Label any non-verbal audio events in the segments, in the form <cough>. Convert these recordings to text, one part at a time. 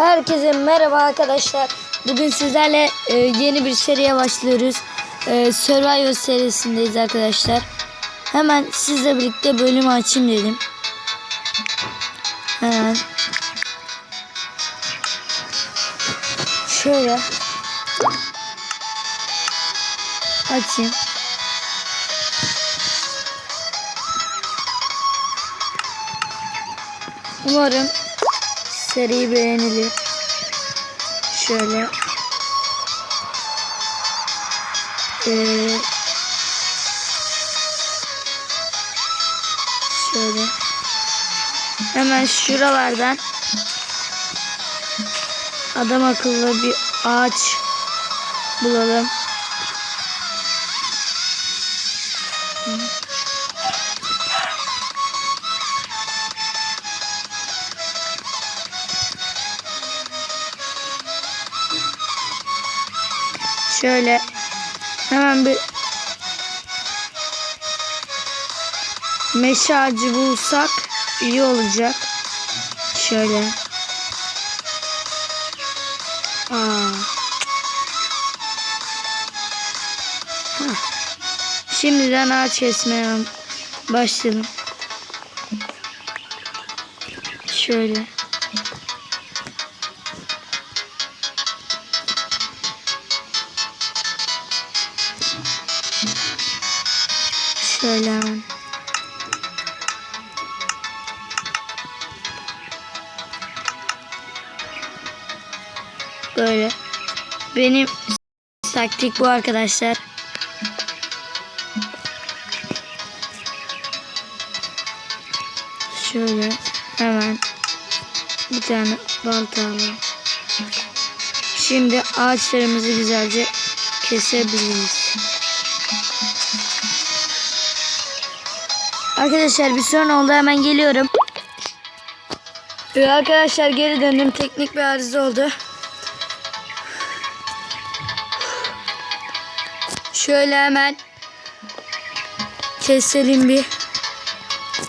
Herkese merhaba arkadaşlar. Bugün sizlerle e, yeni bir seriye başlıyoruz. E, Survivor serisindeyiz arkadaşlar. Hemen sizle birlikte bölümü açayım dedim. Hemen. Şöyle. Açayım. Umarım seri beğenilir. Şöyle. Ee, şöyle. Hemen şuralardan adam akıllı bir ağaç bulalım. Şöyle hemen bir meşe ağacı bulsak iyi olacak. Şöyle. Aa. Hah. Şimdiden ağaç kesmeye başlayalım. Şöyle. Şöyle. Böyle. Benim taktik bu arkadaşlar. Şöyle hemen bir tane balta alalım. Şimdi ağaçlarımızı güzelce kesebiliriz. Arkadaşlar bir sorun oldu hemen geliyorum. Ee, arkadaşlar geri döndüm. Teknik bir arıza oldu. Şöyle hemen keselim bir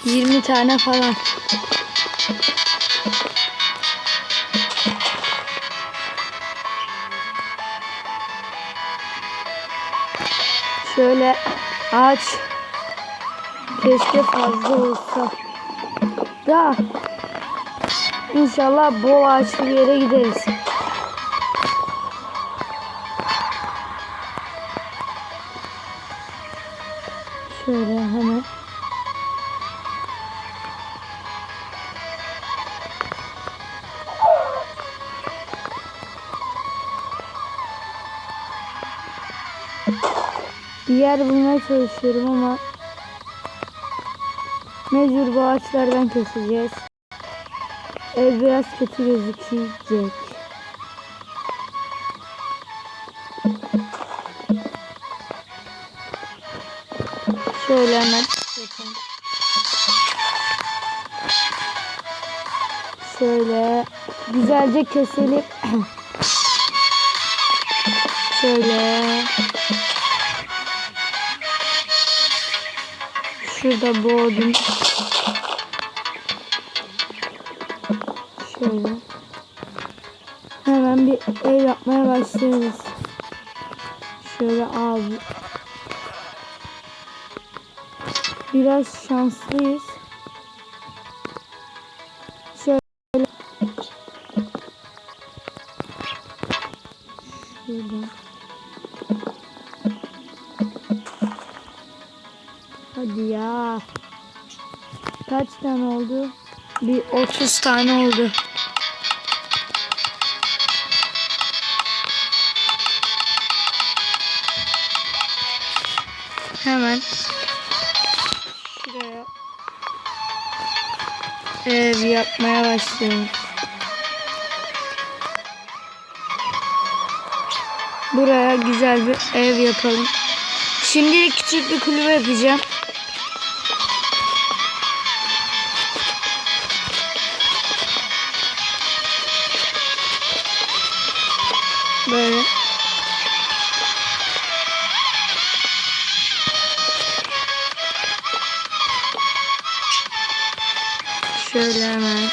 20 tane falan. Şöyle ağaç Keşke fazla olsa. Da İnşallah bol ağaçlı yere gideriz. Şöyle hemen. Bir yer bulmaya çalışıyorum ama Mecbur bu ağaçlardan keseceğiz. Ev biraz kötü gözükecek. Şöyle hemen yapalım. Şöyle güzelce keselim. <clears throat> Şöyle. Şurada boğdum. Şöyle. Hemen bir ev yapmaya başlıyoruz. Şöyle abi. Biraz şanslıyız. Şöyle. Şurada. Hadi ya. Kaç tane oldu? Bir 30 tane oldu. Şuraya ev yapmaya başlıyorum. Buraya güzel bir ev yapalım. Şimdi küçük bir kulübe yapacağım. Böyle. Şöyle hemen.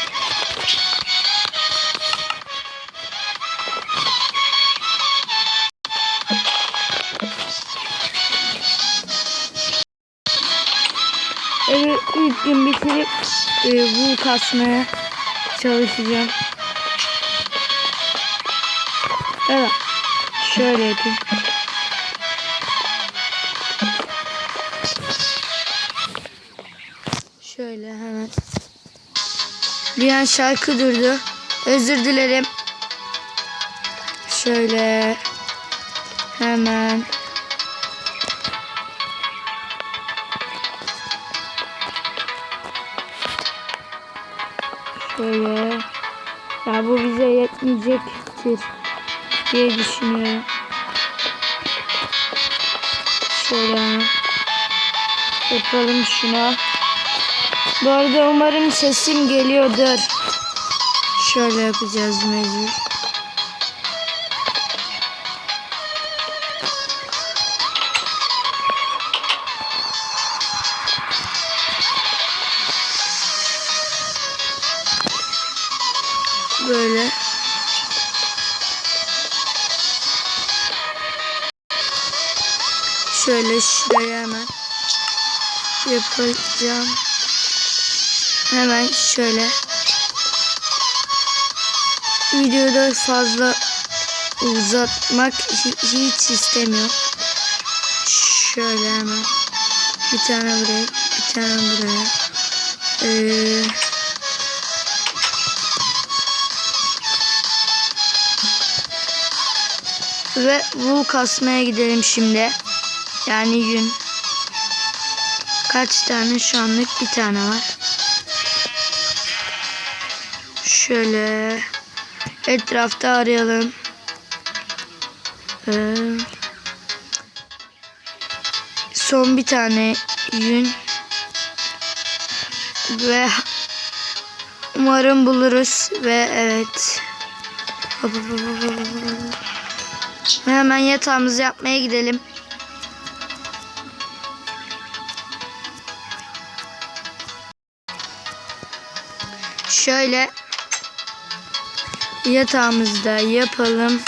Evet, ilk gün bitirip e, bu kasmaya çalışacağım. Evet. Şöyle yapayım. Şöyle hemen. Bir şarkı durdu. Özür dilerim. Şöyle hemen şöyle ya bu bize yetmeyecektir diye düşünüyorum. Şöyle yapalım şuna. Bu arada umarım sesim geliyordur. Şöyle yapacağız mecbur. Böyle. Şöyle şuraya hemen yapacağım. Hemen şöyle. Videoda fazla uzatmak hi- hiç istemiyorum. Şöyle hemen. Bir tane buraya, bir tane buraya. Ee, ve bu kasmaya gidelim şimdi. Yani yün. Kaç tane şu anlık bir tane var. Şöyle etrafta arayalım. Ee, son bir tane yün ve umarım buluruz ve evet hemen yatağımızı yapmaya gidelim. Şöyle yatağımızda yapalım.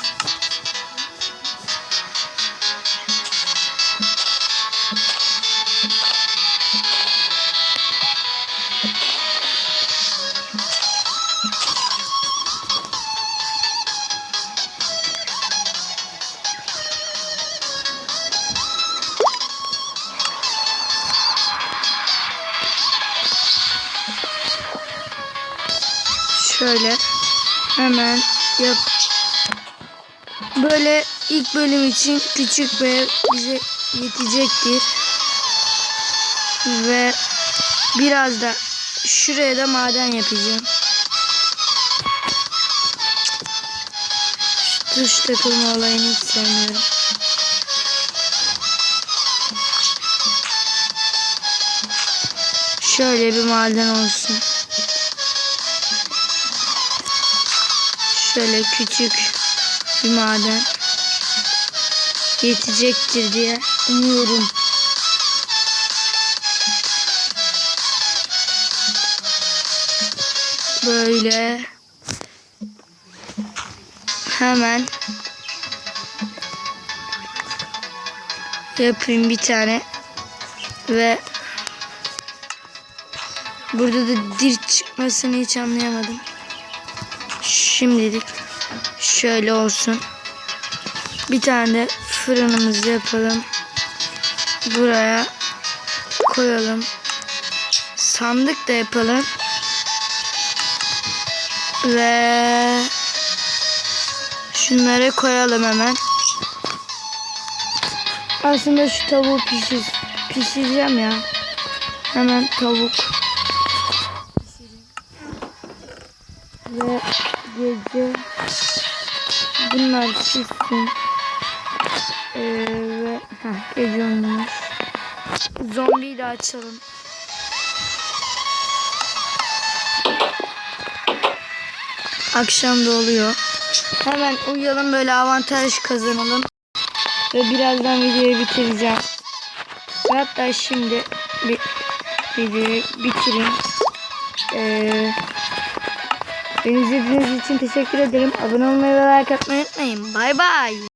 Şöyle hemen yap. Böyle ilk bölüm için küçük ev bize yetecektir. Ve biraz da şuraya da maden yapacağım. Şu tuş takılma olayını hiç sevmiyorum. Şöyle bir maden olsun. Şöyle küçük bir maden yetecektir diye umuyorum. Böyle hemen yapayım bir tane ve burada da dir çıkmasını hiç anlayamadım. Şimdilik şöyle olsun. Bir tane de fırınımızı yapalım. Buraya koyalım. Sandık da yapalım. Ve şunları koyalım hemen. Aslında şu tavuğu pişir, pişireceğim ya. Hemen tavuk. Ve gece bunlar pişsin. Ee, ve heh, gece olmuş. Zombiyi de açalım. Akşam da oluyor. Hemen uyuyalım böyle avantaj kazanalım. Ve birazdan videoyu bitireceğim. Hatta şimdi bir videoyu bitireyim. Ee, beni izlediğiniz için teşekkür ederim. Abone olmayı ve like atmayı unutmayın. Bay bay.